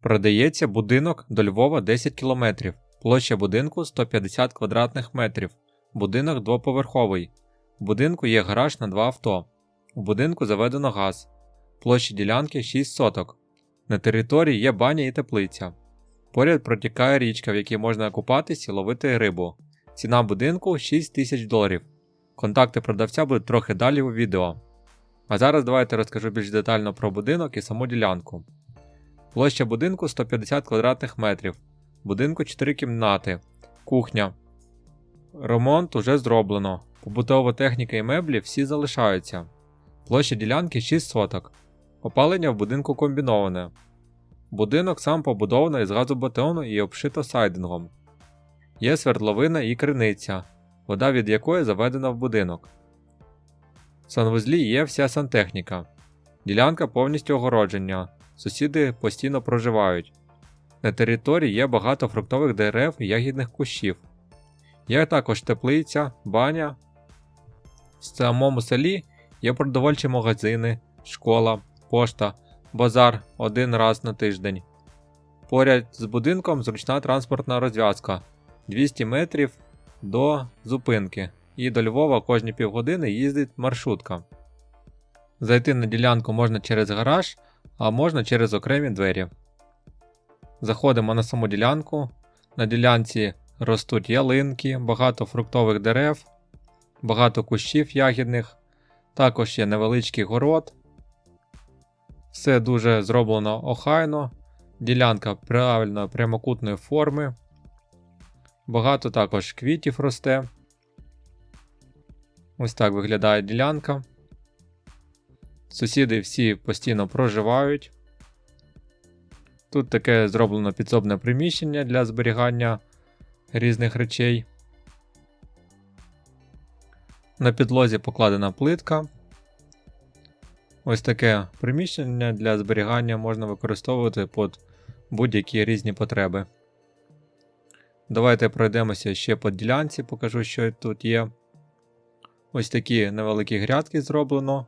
Продається будинок до Львова 10 км. Площа будинку 150 квадратних метрів. Будинок двоповерховий. У будинку є гараж на два авто. У будинку заведено газ. Площа ділянки 6 соток. На території є баня і теплиця. Поряд протікає річка, в якій можна купатись і ловити рибу. Ціна будинку 6 тисяч доларів. Контакти продавця будуть трохи далі у відео. А зараз давайте розкажу більш детально про будинок і саму ділянку. Площа будинку 150 квадратних метрів. Будинку 4 кімнати, кухня. Ремонт уже зроблено. Побутова техніка і меблі всі залишаються. Площа ділянки 6 соток. Опалення в будинку комбіноване. Будинок сам побудовано із газобетону і обшито сайдингом. Є свердловина і криниця, вода від якої заведена в будинок. В санвузлі є вся сантехніка. Ділянка повністю огородження. Сусіди постійно проживають. На території є багато фруктових дерев і ягідних кущів. Є також теплиця, баня. В самому селі є продовольчі магазини, школа, пошта, базар один раз на тиждень. Поряд з будинком зручна транспортна розв'язка 200 метрів до зупинки, і до Львова кожні півгодини їздить маршрутка. Зайти на ділянку можна через гараж, а можна через окремі двері. Заходимо на саму ділянку. На ділянці ростуть ялинки, багато фруктових дерев, багато кущів ягідних, також є невеличкий город. Все дуже зроблено охайно, ділянка правильно прямокутної форми. Багато також квітів росте. Ось так виглядає ділянка. Сусіди всі постійно проживають. Тут таке зроблено підсобне приміщення для зберігання різних речей. На підлозі покладена плитка. Ось таке приміщення для зберігання можна використовувати під будь-які різні потреби. Давайте пройдемося ще по ділянці, покажу, що тут є. Ось такі невеликі грядки зроблено.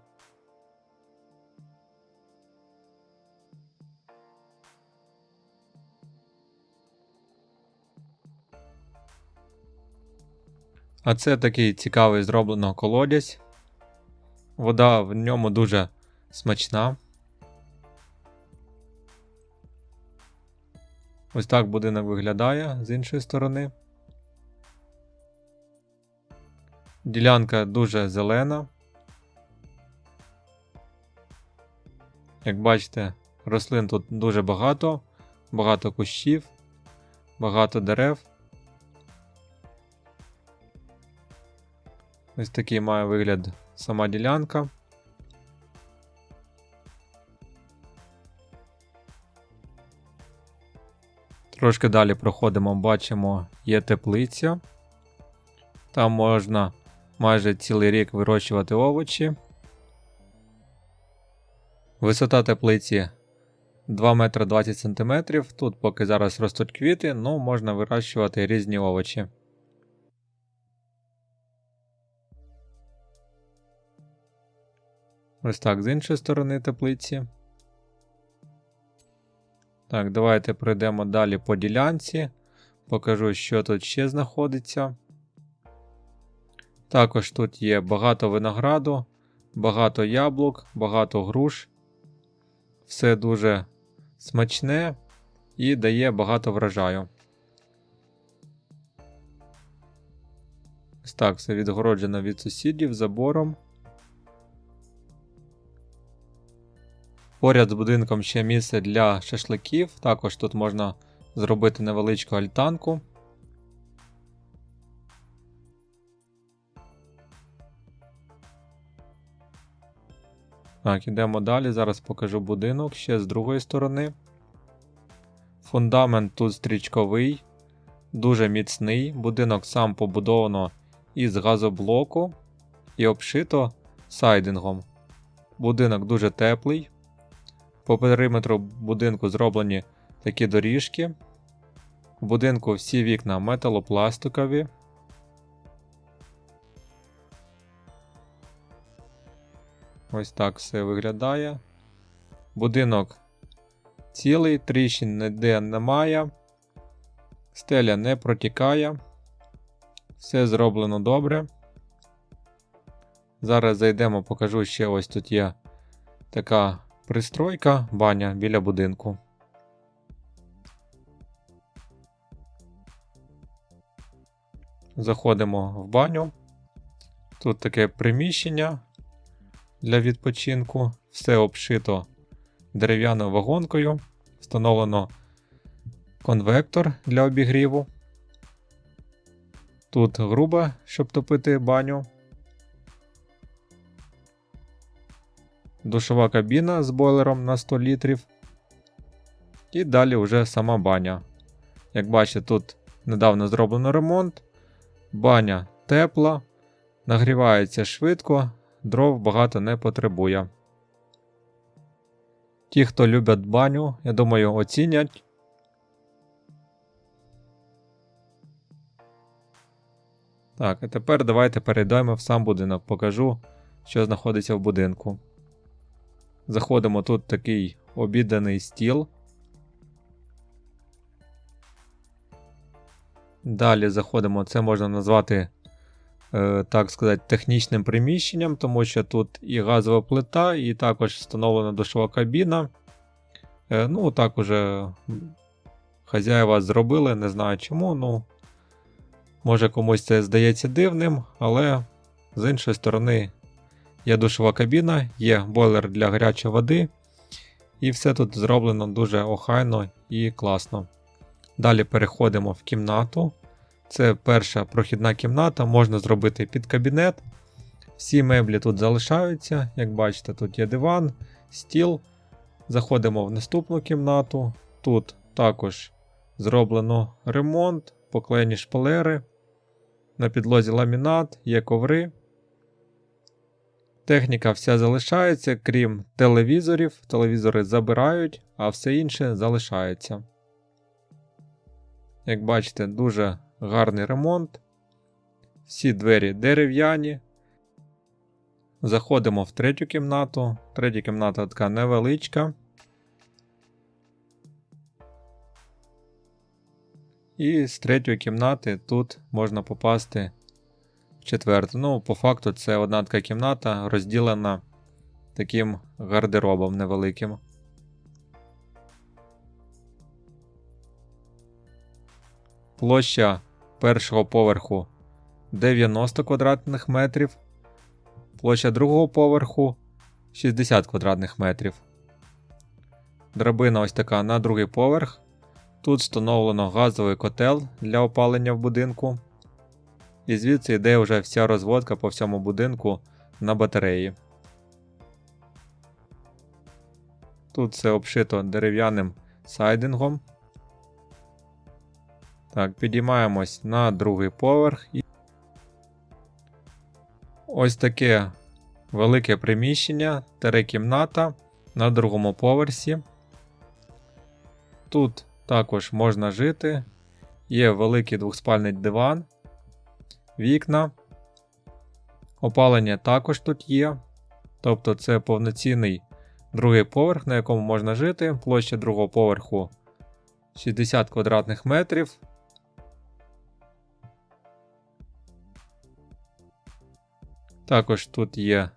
А це такий цікавий зроблено колодязь. Вода в ньому дуже смачна. Ось так будинок виглядає з іншої сторони. Ділянка дуже зелена. Як бачите, рослин тут дуже багато, багато кущів, багато дерев. Ось такий має вигляд сама ділянка. Трошки далі проходимо, бачимо, є теплиця. Там можна майже цілий рік вирощувати овочі. Висота теплиці 2 метри 20 см. Тут поки зараз ростуть квіти, ну можна вирощувати різні овочі. Ось так, з іншої сторони теплиці. Так, давайте пройдемо далі по ділянці. Покажу, що тут ще знаходиться. Також тут є багато винограду, багато яблук, багато груш. Все дуже смачне і дає багато врожаю. Ось так, все відгороджено від сусідів забором. Поряд з будинком ще місце для шашликів. Також тут можна зробити невеличку альтанку. Так, ідемо далі. Зараз покажу будинок ще з другої сторони. Фундамент тут стрічковий, дуже міцний. Будинок сам побудовано із газоблоку і обшито сайдингом. Будинок дуже теплий. По периметру будинку зроблені такі доріжки. В будинку всі вікна металопластикові. Ось так все виглядає. Будинок цілий, тріщин ніде немає, стеля не протікає. Все зроблено добре. Зараз зайдемо, покажу ще ось тут є така пристройка, баня біля будинку. Заходимо в баню. Тут таке приміщення для відпочинку. Все обшито дерев'яною вагонкою. Встановлено конвектор для обігріву. Тут груба, щоб топити баню. Душова кабіна з бойлером на 100 літрів. І далі вже сама баня. Як бачите, тут недавно зроблено ремонт. Баня тепла, нагрівається швидко, дров багато не потребує. Ті, хто люблять баню, я думаю, оцінять. Так, а тепер давайте перейдемо в сам будинок, покажу, що знаходиться в будинку. Заходимо тут такий обіданий стіл. Далі заходимо, це можна назвати, е, так сказати, технічним приміщенням, тому що тут і газова плита, і також встановлена душова кабіна. Е, ну, так уже хазяїва зробили, не знаю чому. ну Може комусь це здається дивним, але з іншої сторони є душова кабіна, є бойлер для гарячої води, і все тут зроблено дуже охайно і класно. Далі переходимо в кімнату. Це перша прохідна кімната, можна зробити під кабінет. Всі меблі тут залишаються. Як бачите, тут є диван, стіл. Заходимо в наступну кімнату. Тут також зроблено ремонт, поклеєні шпалери. На підлозі ламінат, є коври. Техніка вся залишається, крім телевізорів. Телевізори забирають, а все інше залишається. Як бачите, дуже гарний ремонт. Всі двері дерев'яні. Заходимо в третю кімнату. Третя кімната така невеличка. І з третьої кімнати тут можна попасти в четверту. Ну, по факту, це одна така кімната розділена таким гардеробом невеликим. Площа першого поверху 90 квадратних метрів. Площа другого поверху 60 квадратних метрів. Драбина ось така на другий поверх. Тут встановлено газовий котел для опалення в будинку. І звідси йде вже вся розводка по всьому будинку на батареї. Тут все обшито дерев'яним сайдингом. Так, підіймаємось на другий поверх. Ось таке велике приміщення, кімната на другому поверсі. Тут також можна жити. Є великий двохспальний диван, вікна. Опалення також тут є. Тобто це повноцінний другий поверх, на якому можна жити. Площа другого поверху 60 квадратних метрів. Також тут є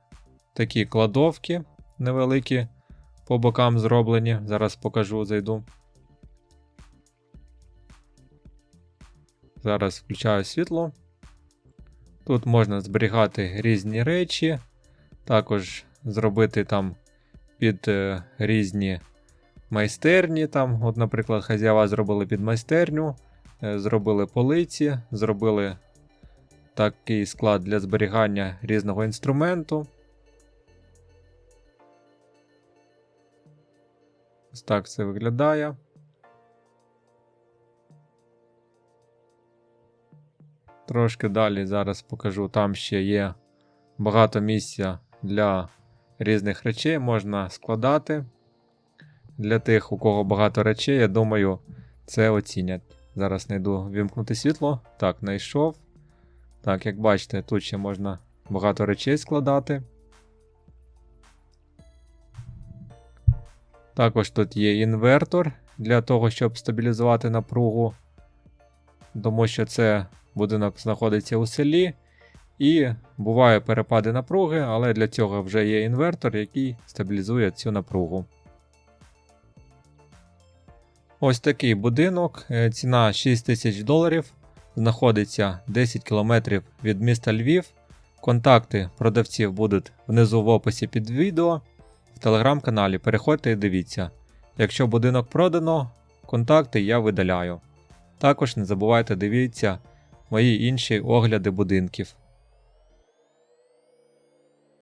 такі кладовки невеликі по бокам зроблені. Зараз покажу, зайду. Зараз включаю світло. Тут можна зберігати різні речі, також зробити там під е, різні майстерні. Там, от, Наприклад, хазяєва зробили під майстерню, е, зробили полиці, зробили такий склад для зберігання різного інструменту. Ось так це виглядає. Трошки далі зараз покажу, там ще є багато місця для різних речей, можна складати. Для тих, у кого багато речей, я думаю, це оцінять. Зараз знайду вімкнути світло. Так, знайшов. Так, як бачите, тут ще можна багато речей складати. Також тут є інвертор для того, щоб стабілізувати напругу, тому що це будинок знаходиться у селі. І буває перепади напруги, але для цього вже є інвертор, який стабілізує цю напругу. Ось такий будинок, е, ціна 6 тисяч доларів, знаходиться 10 км від міста Львів. Контакти продавців будуть внизу в описі під відео в телеграм-каналі. Переходьте і дивіться. Якщо будинок продано, контакти я видаляю. Також не забувайте дивіться мої інші огляди будинків.